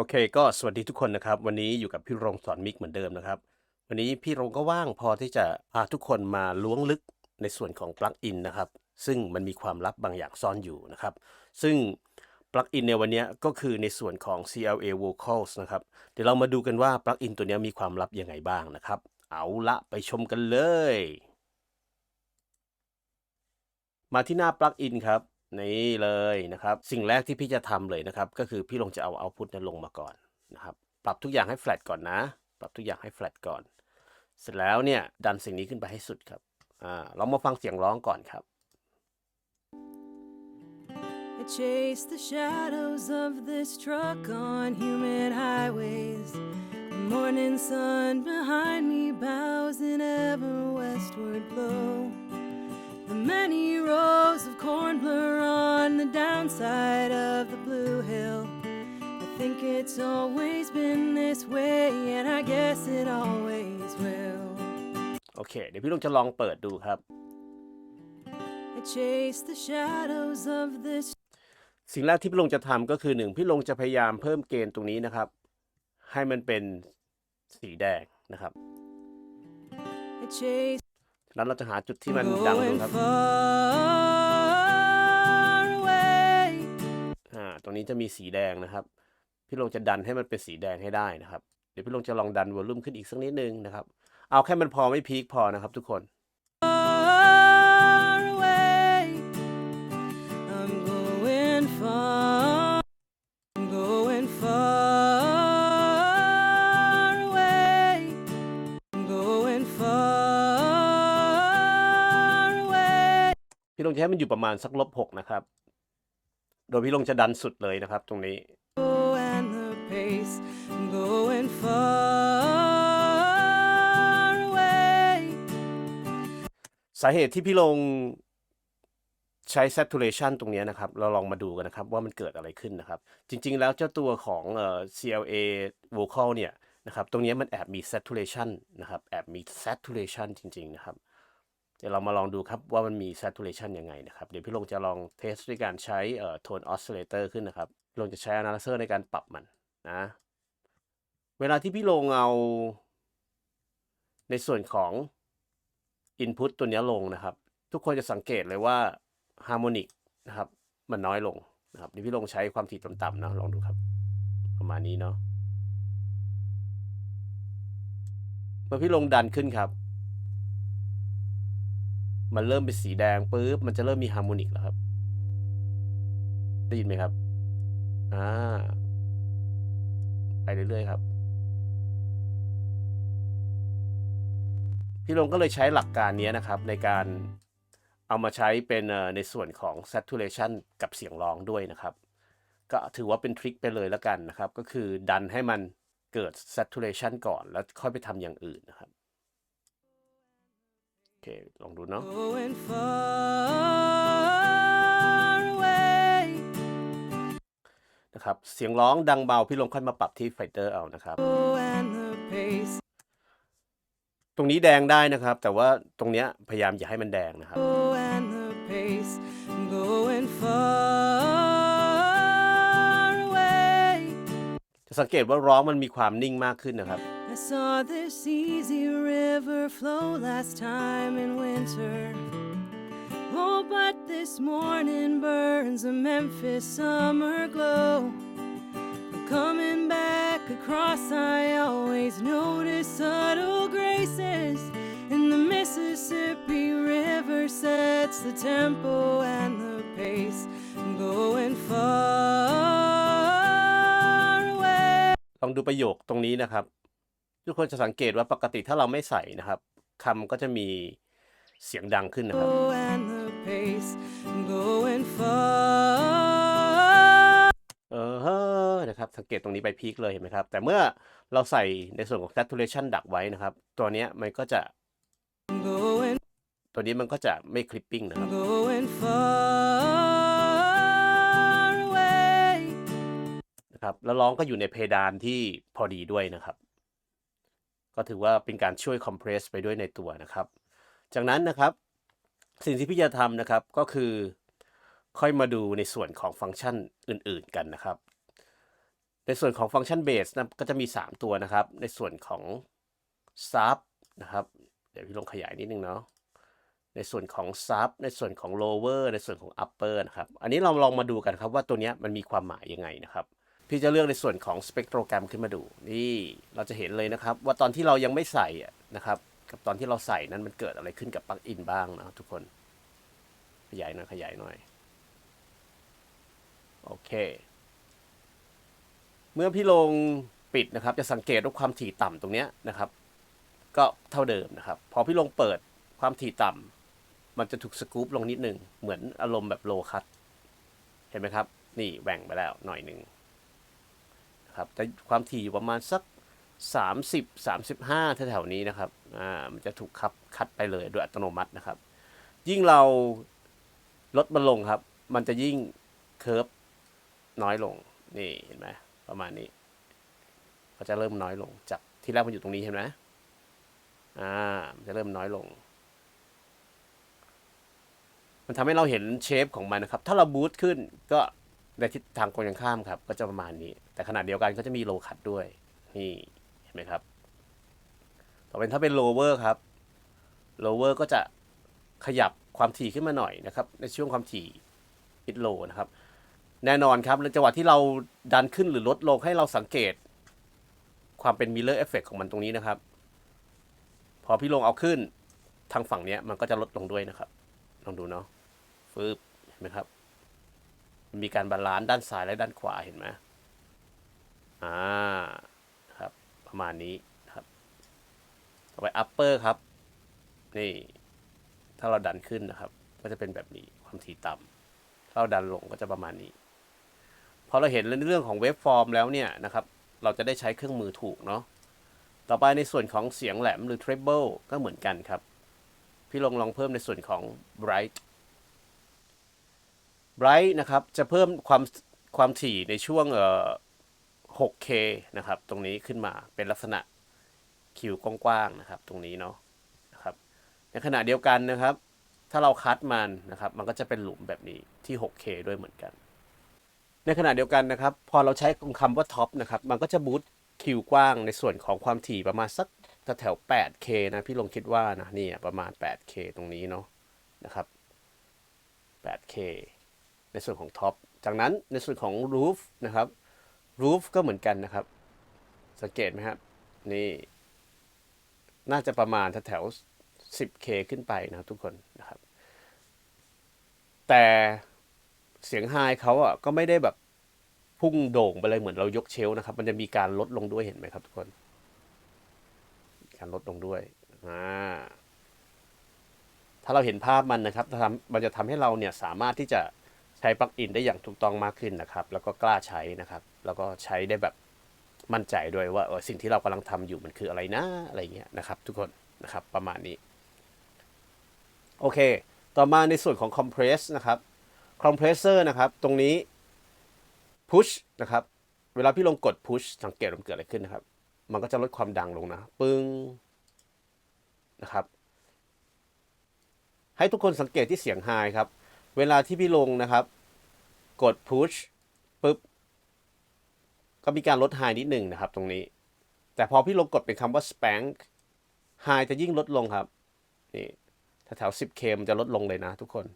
โอเค ก็สวัสดีทุกคนนะครับ วันนี้อยู่กับพี่รงสอนมิกเหมือนเดิมนะครับ วันนี้พี่รงก็ว่างพอที่จะพาทุกคนมาล้วงลึกในส่วนของปลั๊กอินนะครับ ซึ่งมันมีความลับบางอย่างซ่อนอยู่นะครับ ซึ่งปลั๊กอินในวันนี้ก็คือในส่วนของ CLA Vocals นะครับ เดี๋ยวเรามาดูกันว่าปลั๊กอินตัวนี้มีความลับยังไงบ้างนะครับ เอาละไปชมกันเลย มาที่หน้าปลั๊กอินครับ นี่เลยนะครับ สิ่งแรกที่พี่จะทำเลยนะครับ ก็คือพี่ลงจะเอาเอาพุทนั้นลงมาก่อนนะครับ ปรับทุกอย่างให้แฟลตก่อนนะ ปรับทุกอย่างให้แฟลตก่อน เสร็จแล้วเนี่ยดันสิ่งนี้ขึ้นไปให้สุดครับอ่าเรามาฟังเสียงร้องก่อนครับ I chase the shadows of this truck on humid highways. The morning sun behind me bows in ever westward glow. The many rows of corn blur on the downside of the blue hill. I think it's always been this way, and I guess it always will. โอเค เดี๋ยวพี่ลงจะลองเปิดดูครับ I chase the shadows of this สิ่งแรกที่พี่ลงจะทำก็คือหนึ่งพี่ลงจะพยายามเพิ่มเกณฑ์ตรงนี้นะครับ ให้มันเป็นสีแดงนะครับ I chase แล้วเราจะหาจุดที่มันดังดู going ครับ far away. อ่าตรงนี้จะมีสีแดงนะครับ พี่ลงจะดันให้มันเป็นสีแดงให้ได้นะครับ เดี๋ยวพี่ลงจะลองดันวอลลุ่มขึ้นอีกสักนิดนึงนะครับ เอาแค่มันพอไม่พีคพอนะครับทุกคน พี่ลงจะให้มันอยู่ประมาณสักลบหกนะครับ โดยพี่ลงจะดันสุดเลยนะครับตรงนี้ Oh, and the pace. I'm going far away. สาเหตุที่พี่ลงใช้ saturation ตรงเนี้ยนะครับ เราลองมาดูกันนะครับว่ามันเกิดอะไรขึ้นนะครับ จริง ๆ แล้วเจ้าตัวของเอ่อ CLA vocal เนี่ยนะครับ ตรงเนี้ยมันแอบมี saturation นะครับ แอบมี saturation จริง ๆ นะครับ เดี๋ยวเรามาลองดูครับว่ามันมี saturation ยังไงนะครับ เดี๋ยวพี่ลงจะลองเทสด้วยการใช้เอ่อ tone oscillator ขึ้นนะครับพี่ลงจะใช้ analyzer ในการปรับมันนะ เวลาที่พี่ลงเอา ในส่วนของ input ตัวนี้ลงนะครับ ทุกคนจะสังเกตเลยว่า harmonic นะครับ มันน้อยลงนะครับนี่พี่ลงใช้ความถี่ต่ำๆนะลองดูครับ ประมาณนี้เนาะเมื่อพี่ลงดันขึ้นครับ มันเริ่มเป็นสีแดงปุ๊บมันจะเริ่มมีฮาร์โมนิกแล้วครับ ได้ยินไหมครับ อ่า ไปเรื่อยๆครับ พี่ลงก็เลยใช้หลักการนี้นะครับ ในการเอามาใช้เป็นในส่วนของ saturation กับเสียงร้องด้วยนะครับ ก็ถือว่าเป็นทริคไปเลยแล้วกันนะครับ ก็คือดันให้มันเกิด saturation ก่อนแล้วค่อยไปทำอย่างอื่นนะครับ โอเคลองดูเนาะ Going far away. นะครับ เสียงร้องดังเบาพี่ลงค่อยมาปรับที่ไฟเตอร์เอานะครับ Oh, and the pace. ตรงนี้แดงได้นะครับ แต่ว่าตรงเนี้ยพยายามอย่าให้มันแดงนะครับ Oh, and the pace. I'm going far away. จะสังเกตว่าร้องมันมีความนิ่งมากขึ้นนะครับ I saw this easy river flow last time in winter. Oh, but this morning burns a Memphis summer glow. I'm coming back across, I always notice subtle graces. And the Mississippi River sets the tempo and the pace. I'm going far away. ลองดูประโยคตรงนี้นะครับ ทุกคนจะสังเกตว่าปกติถ้าเราไม่ใส่นะครับคำก็จะมีเสียงดังขึ้นนะครับ Oh, and the pace. I'm going far. เออเฮ้อนะครับ สังเกตตรงนี้ไปพีคเลยเห็นไหมครับ แต่เมื่อเราใส่ในส่วนของ saturation ดักไว้นะครับ ตัวเนี้ยมันก็จะ I'm going, ตัวนี้มันก็จะไม่คลิปปิ้งนะครับ going far away. นะครับ แล้วร้องก็อยู่ในเพดานที่พอดีด้วยนะครับ ก็ถือว่าเป็นการช่วยคอมเพรสไปด้วยในตัวนะครับ จากนั้นนะครับสิ่งที่พี่จะทำนะครับก็คือค่อยมาดูในส่วนของฟังก์ชันอื่น ๆกันนะครับ ในส่วนของฟังก์ชันเบสนะก็จะมี 3 ตัวนะครับ ในส่วนของ sub นะครับ เดี๋ยวพี่ลงขยายนิดนึงเนาะในส่วนของ sub ในส่วนของ lower ในส่วนของ upper นะครับ อันนี้เราลองมาดูกันครับว่าตัวนี้มันมีความหมายยังไงนะครับ พี่จะเลือกในส่วนของ spectrogram ขึ้นมาดู นี่เราจะเห็นเลยนะครับ ว่าตอนที่เรายังไม่ใส่นะครับ กับตอนที่เราใส่นั้นมันเกิดอะไรขึ้นกับปลั๊กอินบ้างนะทุกคน ขยายหน่อยขยายหน่อย โอเค เมื่อพี่ลงปิดนะครับ จะสังเกตว่าความถี่ต่ำตรงนี้นะครับ ก็เท่าเดิมนะครับ พอพี่ลงเปิดความถี่ต่ำมันจะถูกสกู๊ปลงนิดนึงเหมือนอารมณ์แบบโลคัตเห็นไหมครับ นี่แหว่งไปแล้วหน่อยหนึ่ง ครับแต่ความถี่อยู่ประมาณสัก 30 35แถวๆนี้นะครับอ่ามันจะถูกคับคัดไปเลยโดยอัตโนมัตินะครับ ยิ่งเราลดมันลงครับ มันจะยิ่งเคิร์ฟน้อยลงนี่เห็นไหมประมาณนี้ก็จะเริ่มน้อยลง จากที่แรกมันอยู่ตรงนี้เห็นไหมอ่ามันจะเริ่มน้อยลง มันทำให้เราเห็นเชฟของมันนะครับ ถ้าเราบูตขึ้นก็ ในทิศทางตรงกันข้ามครับ ก็จะประมาณนี้ แต่ขนาดเดียวกันก็จะมีโลคัดด้วย นี่เห็นไหมครับ ต่อไปถ้าเป็นโลเวอร์ครับโลเวอร์ก็จะขยับความถี่ขึ้นมาหน่อยนะครับ ในช่วงความถี่อิดโลนะครับ แน่นอนครับในจังหวะที่เราดันขึ้นหรือลดลงให้เราสังเกต ความเป็นมิเลอร์เอฟเฟกของมันตรงนี้นะครับ พอพี่ลงเอาขึ้นทางฝั่งเนี้ยมันก็จะลดลงด้วยนะครับ ลองดูเนาะฟืบเห็นไหมครับ มีการบาลานซ์ด้านซ้ายและด้านขวาเห็นไหมอ่าครับประมาณนี้นครับต่อไป upper ครับ นี่ ถ้าเราดันขึ้นนะครับ ก็จะเป็นแบบนี้ความถี่ต่ำถ้าเราดันลงก็จะประมาณนี้พอเราเห็นเรื่องของเวฟฟอร์มแล้วเนี่ยนะครับ เราจะได้ใช้เครื่องมือถูกเนาะต่อไปในส่วนของเสียงแหลมหรือ treble ก็เหมือนกันครับ พี่ลองลองเพิ่มในส่วนของ bright bright นะครับจะเพิ่มความความถี่ในช่วงเอ่อ 6K นะครับ ตรงนี้ขึ้นมาเป็นลักษณะคิวกว้างๆนะครับ ตรงนี้เนาะนะครับ ในขณะเดียวกันนะครับ ถ้าเราคัดมันนะครับ มันก็จะเป็นหลุมแบบนี้ที่ 6K ด้วยเหมือนกัน ในขณะเดียวกันนะครับ พอเราใช้คำว่าท็อปนะครับ มันก็จะบูตคิวกว้างในส่วนของความถี่ประมาณสักแถว 8K นะพี่ลงคิดว่านะนี่ประมาณ 8K ตรงนี้เนาะนะครับ 8K ในส่วนของท็อปจากนั้นในส่วนของ roof นะครับ roof ก็เหมือนกันนะครับ สังเกตไหมครับนี่ น่าจะประมาณแถว 10K ขึ้นไปนะครับทุกคนนะครับ แต่เสียงไฮเขาอะก็ไม่ได้แบบพุ่งโด่งไปเลยเหมือนเรายกเชลนะครับ มันจะมีการลดลงด้วยเห็นไหมครับทุกคน การลดลงด้วยอ่าถ้าเราเห็นภาพมันนะครับมันจะทำให้เราเนี่ยสามารถที่จะ ใช้ปลั๊กอินได้อย่างถูกต้องมากขึ้นนะครับ แล้วก็กล้าใช้นะครับ แล้วก็ใช้ได้แบบมั่นใจด้วยว่าเออสิ่งที่เรากำลังทำอยู่มันคืออะไรนะอะไรเงี้ยนะครับ ทุกคนนะครับประมาณนี้ โอเค ต่อมาในส่วนของ compress นะครับ compressor นะครับตรงนี้ push นะครับ เวลาพี่ลงกด push สังเกตมันเกิดอะไรขึ้นนะครับ มันก็จะลดความดังลงนะ ปึ้งนะครับ ให้ทุกคนสังเกตที่เสียง high ครับ เวลาที่พี่ลงนะครับ กด push ปุ๊บ ก็มีการลด high นิดหนึ่งนะครับตรงนี้ แต่พอพี่ลงกดเป็นคำว่า spank high จะยิ่งลดลงครับ นี่แถวๆ 10k มันจะลดลงเลยนะทุกคน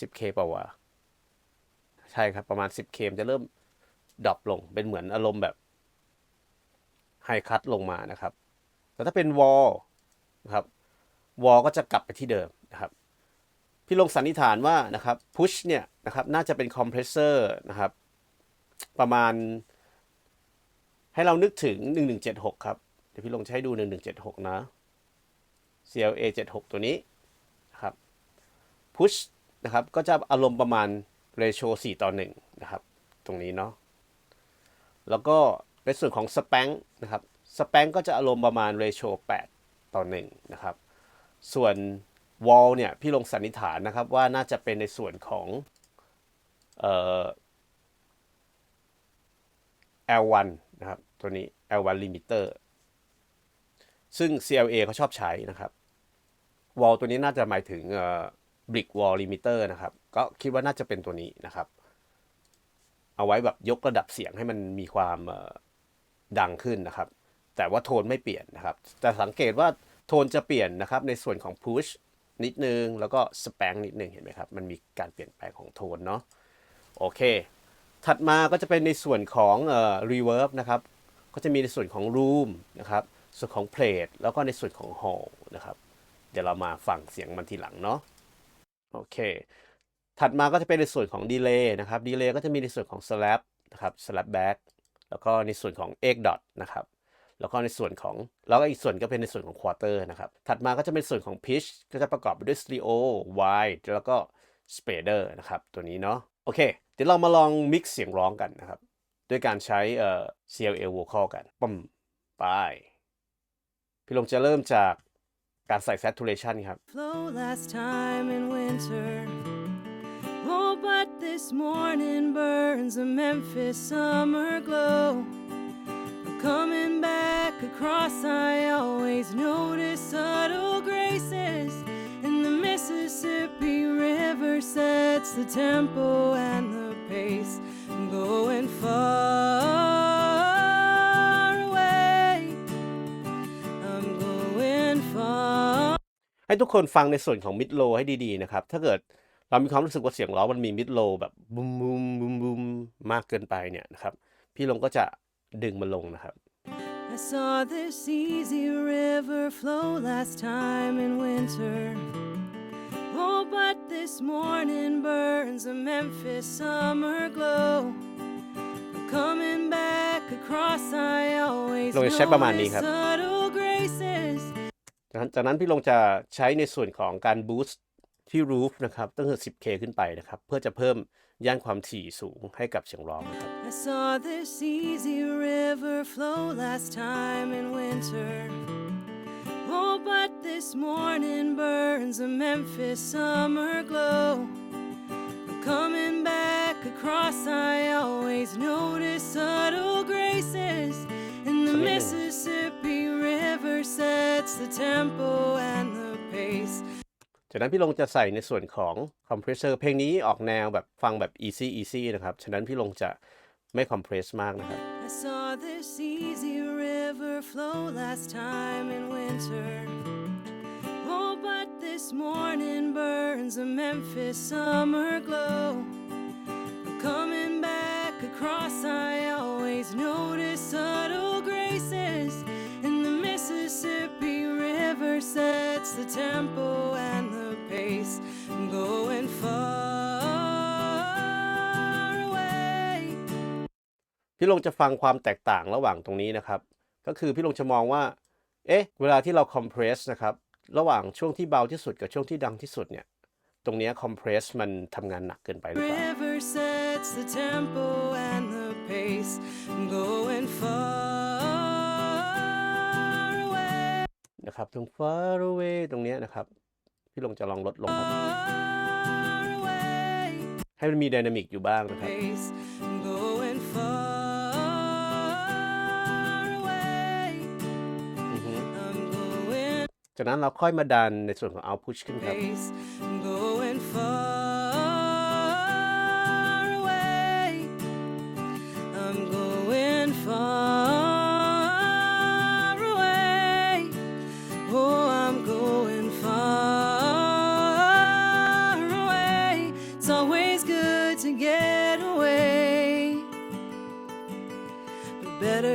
10k เปล่าวะใช่ครับประมาณ 10k มนจะเริ่มดรอปลง เป็นเหมือนอารมณ์แบบไฮคัตลงมานะครับ แต่ถ้าเป็นวอลนะครับ วอลก็จะกลับไปที่เดิมนะครับ พี่ลงสันนิษฐานว่านะครับพุชเนี่ยนะครับน่าจะเป็นคอมเพรสเซอร์นะครับประมาณ ให้เรานึกถึง 1176 ครับ เดี๋ยวพี่ลงใช้ดู 1176 นะ CLA 76 ตัวนี้นะครับพุชนะครับก็จะอารมณ์ประมาณเรโช4ต่อ 1 นะครับ ตรงนี้เนาะแล้วก็ในส่วนของสแปงนะครับสแปงก็จะอารมณ์ประมาณเรโช8ต่อ 1 นะครับ ส่วน วอลเนี่ยพี่ลงสันนิษฐานนะครับว่าน่าจะเป็นในส่วนของเอ่อ L1 นะครับ ตัวนี้ L1 limiter ซึ่ง CLA เขาชอบใช้นะครับวอลตัวนี้น่าจะหมายถึงเอ่อ brick wall limiter นะครับ ก็คิดว่าน่าจะเป็นตัวนี้นะครับ เอาไว้แบบยกระดับเสียงให้มันมีความดังขึ้นนะครับ แต่ว่าโทนไม่เปลี่ยนนะครับ แต่สังเกตว่าโทนจะเปลี่ยนนะครับในส่วนของ push นิดนึง แล้วก็ spank นิดนึงเห็นไหมครับ มันมีการเปลี่ยนแปลงของโทนเนาะโอเค ถัดมาก็จะเป็นในส่วนของเอ่อ reverb นะครับ ก็จะมีในส่วนของ room นะครับ ส่วนของ plate แล้วก็ในส่วนของ hall นะครับ เดี๋ยวเรามาฟังเสียงมันทีหลังเนาะโอเค ถัดมาก็จะเป็นในส่วนของ delay นะครับ delay ก็จะมีในส่วนของ slap นะครับ slap back แล้วก็ในส่วนของ egg dot นะครับ แล้วก็ในส่วนของแล้วก็อีกส่วนก็เป็นในส่วนของ quarter นะครับ ถัดมาก็จะเป็นส่วนของ pitch ก็จะประกอบไปด้วย stereo wide แล้วก็ spader นะครับ ตัวนี้เนาะโอเค เดี๋ยวเรามาลอง mix เสียงร้องกันนะครับ ด้วยการใช้เอ่อ CLA vocal กันปุ่มไปพี่ลงจะเริ่มจากการใส่ saturation ครับ Flow last time in winter. Oh, but this morning burns a Memphis summer glow. Coming back across, I always notice subtle graces. And the Mississippi River sets the tempo and the pace. I'm going far away. I'm going far. ให้ทุกคนฟังในส่วนของ mid low ให้ดีๆนะครับ ถ้าเกิดเรามีความรู้สึกว่าเสียงร้องมันมี mid low แบบบูมบูมบูมบูมมากเกินไปเนี่ยนะครับ พี่ลงก็จะ ดึงมันลงนะครับ I saw this easy river flow last time in winter. Oh, but this morning burns a Memphis summer glow. Coming back across, I always ลงจะใช้ประมาณนี้ notice ครับ subtle graces. จากนั้นจากนั้นพี่ลงจะใช้ในส่วนของการ boost ที่ roof นะครับตั้งแต่ 10k ขึ้นไปนะครับ เพื่อจะเพิ่ม ย่านความถี่สูงให้กับเสียงร้องนะครับ I saw this easy river flow last time in winter. Oh, but this morning burns a Memphis summer glow. Coming back across, I always notice subtle graces. And the Amazing. Mississippi River sets the tempo and the pace. จากนั้นพี่ลงจะใส่ในส่วนของคอมเพรสเซอร์เพลงนี้ออกแนวแบบฟังแบบ easy easy นะครับ ฉะนั้นพี่ลงจะไม่คอมเพรสมากนะครับ I saw this easy river flow last time in winter. Oh, but this morning burns a Memphis summer glow. Coming back across, I always notice subtle River sets the tempo and the pace. I'm going far away. พี่ลงจะฟังความแตกต่างระหว่างตรงนี้นะครับ ก็คือพี่ลงจะมองว่า เอ๊ะ เวลาที่เราคอมเพรสนะครับ ระหว่างช่วงที่เบาที่สุดกับช่วงที่ดังที่สุดเนี่ย ตรงเนี้คอมเพรสมันทำงานหนักเกินไปหรือเปล่า River sets the tempo and the pace. I'm going far นะครับตรง far away ตรงเนี้ยนะครับ พี่ลงจะลองลดลงครับ far away, ให้มันมีไดนามิกอยู่บ้างนะครับ pace. I'm going far away. อือฮึ I'm going จากนั้นเราค่อยมาดันในส่วนของ output ขึ้นครับ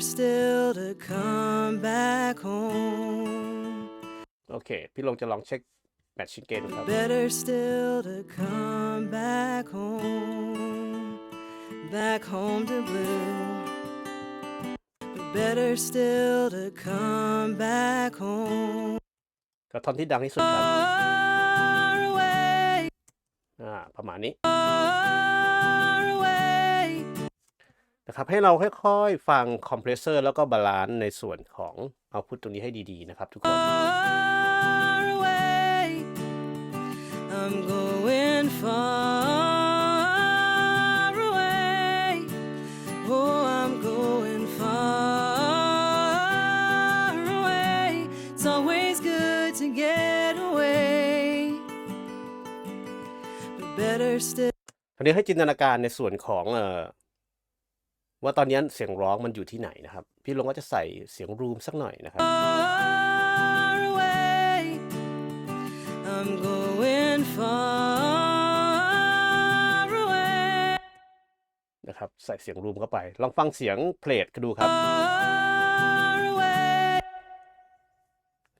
still to come back home. โอเค พี่ลงจะลองเช็ค matching gain ดูครับ Better still to come back home, back home to blue. But better still to come back home, ก็ท่อนที่ดังที่สุดครับ far away, อ่า ประมาณนี้ far away. นะครับให้เราค่อยๆ ฟังคอมเพรสเซอร์แล้วก็บาลานซ์ในส่วนของ output ตรงนี้ให้ดีๆนะครับทุกคน Far away, I'm going far away. Oh, I'm going far away. It's always good to get away, but better still. คราวนี้ให้จินตนาการในส่วนของเอ่อ ว่าตอนนี้เสียงร้องมันอยู่ที่ไหนนะครับ พี่ลงก็จะใส่เสียงรูมสักหน่อยนะครับ far away. I'm going far away. นะครับ ใส่เสียงรูมเข้าไป ลองฟังเสียงเพลทกันดูครับ Far away.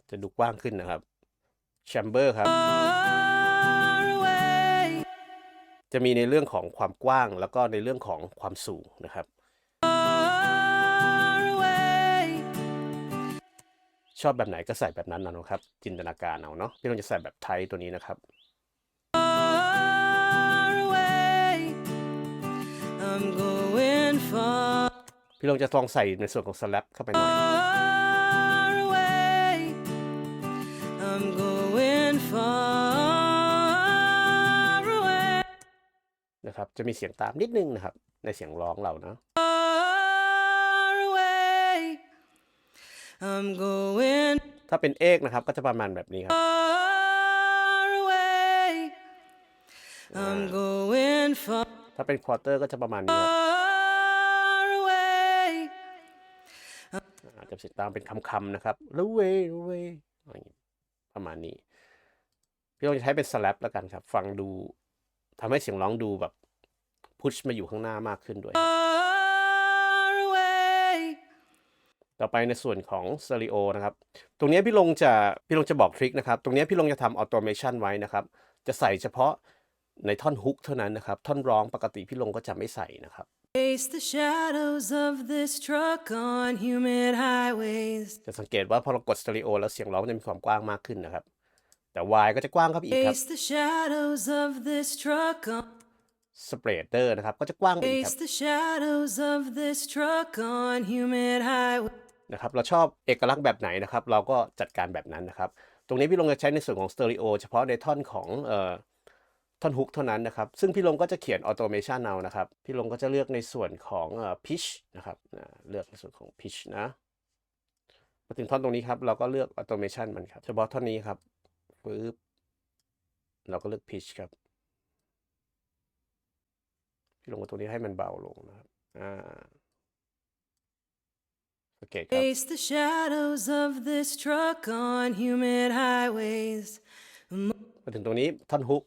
จะดูกว้างขึ้นนะครับแชมเบอร์ครับ Far away. จะมีในเรื่องของความกว้างแล้วก็ในเรื่องของความสูงนะครับ ชอบแบบไหนก็ใส่แบบนั้นนะครับ จินตนาการเอาเนาะพี่ลงจะใส่แบบไทยตัวนี้นะครับ Far away. I'm going far. พี่ลงจะลองใส่ในส่วนของสแลปเข้าไปหน่อย Far away. I'm going far away. นะครับ จะมีเสียงตามนิดนึงนะครับ ในเสียงร้องเรานะ I'm going ถ้าเป็นเอกนะครับก็จะประมาณแบบนี้ครับ far away. I'm going far ถ้าเป็นควอเตอร์ก็จะประมาณนี้ครับ away. อาจจะเสียงตามเป็นคำๆนะครับแล้วเวเวประมาณนี้ พี่ลงจะใช้เป็นสแลปแล้วกันครับ ฟังดูทำให้เสียงร้องดูแบบพุชมาอยู่ข้างหน้า มากขึ้นด้วย Far ต่อไปในส่วนของสเตอริโอนะครับ ตรงนี้พี่ลงจะพี่ลงจะบอกทริคนะครับ ตรงนี้พี่ลงจะทำออโตเมชันไว้นะครับ จะใส่เฉพาะในท่อนฮุกเท่านั้นนะครับ ท่อนร้องปกติพี่ลงก็จะไม่ใส่นะครับ Face the shadows of this truck on humid highways. จะสังเกตว่าพอเรากดสเตอริโอแล้วเสียงร้องจะมีความกว้างมากขึ้นนะครับ แต่วายก็จะกว้างเข้าไปอีกครับ Face the shadows of this truck on สเปรดเดอร์นะครับ ก็จะกว้างไปอีกครับ Face the shadows of this truck on humid highways. นะครับเราชอบเอกลักษณ์แบบไหนนะครับ เราก็จัดการแบบนั้นนะครับ ตรงนี้พี่ลงจะใช้ในส่วนของสเตอริโอเฉพาะในท่อนของเอ่อท่อนฮุกเท่านั้นนะครับ ซึ่งพี่ลงก็จะเขียนออโตเมชันเอานะครับ พี่ลงก็จะเลือกในส่วนของเอ่อพิชนะครับเลือกในส่วนของพิชนะมาถึงท่อนตรงนี้ครับเราก็เลือกออโตเมชันมันครับเฉพาะท่อนนี้ครับปึ๊บเราก็เลือกพิชครับพี่ลงกับตัวนี้ให้มันเบาลงนะครับอ่า โอเคครับ Face the shadows of this truck on humid highways. มาถึงตรงนี้ท่อนฮุก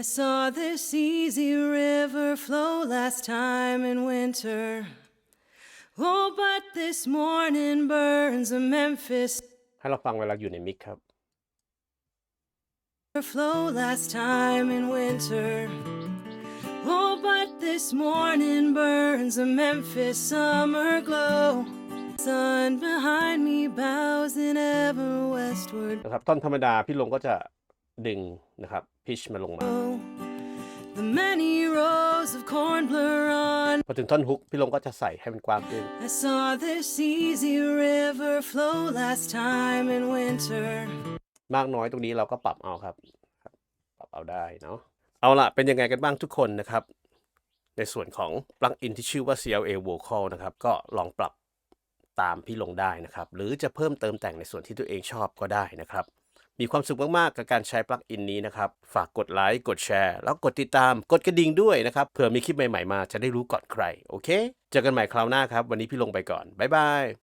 I saw this easy river flow last time in winter. Oh, but this morning burns a Memphis ให้เราฟังเวลาอยู่ในมิกครับ flow last time in winter. Oh, but this morning burns a Memphis summer glow. Sun behind me bows in ever westward นะครับท่อนธรรมดาพี่ลงก็จะดึงนะครับพิชมาลงมา glow. The many rows of corn blur on. พอถึงท่อนฮุกพี่ลงก็จะใส่ให้มันกว้างขึ้น I saw this easy river flow last time in winter. มากน้อยตรงนี้เราก็ปรับเอาครับครับ ปรับเอาได้เนาะ เอาละเป็นยังไงกันบ้างทุกคนนะครับ ในส่วนของปลั๊กอินที่ชื่อว่า CLA Vocal นะครับ ก็ลองปรับตามพี่ลงได้นะครับ หรือจะเพิ่มเติมแต่งในส่วนที่ตัวเองชอบก็ได้นะครับ มีความสุขมาก ๆ กับการใช้ปลั๊กอินนี้นะครับ ฝากกดไลค์ กดแชร์ แล้วกดติดตาม กดกระดิ่งด้วยนะครับ เผื่อมีคลิปใหม่ ๆ มาจะได้รู้ก่อนใคร โอเค เจอกันใหม่คราวหน้าครับ วันนี้พี่ลงไปก่อน บ๊ายบาย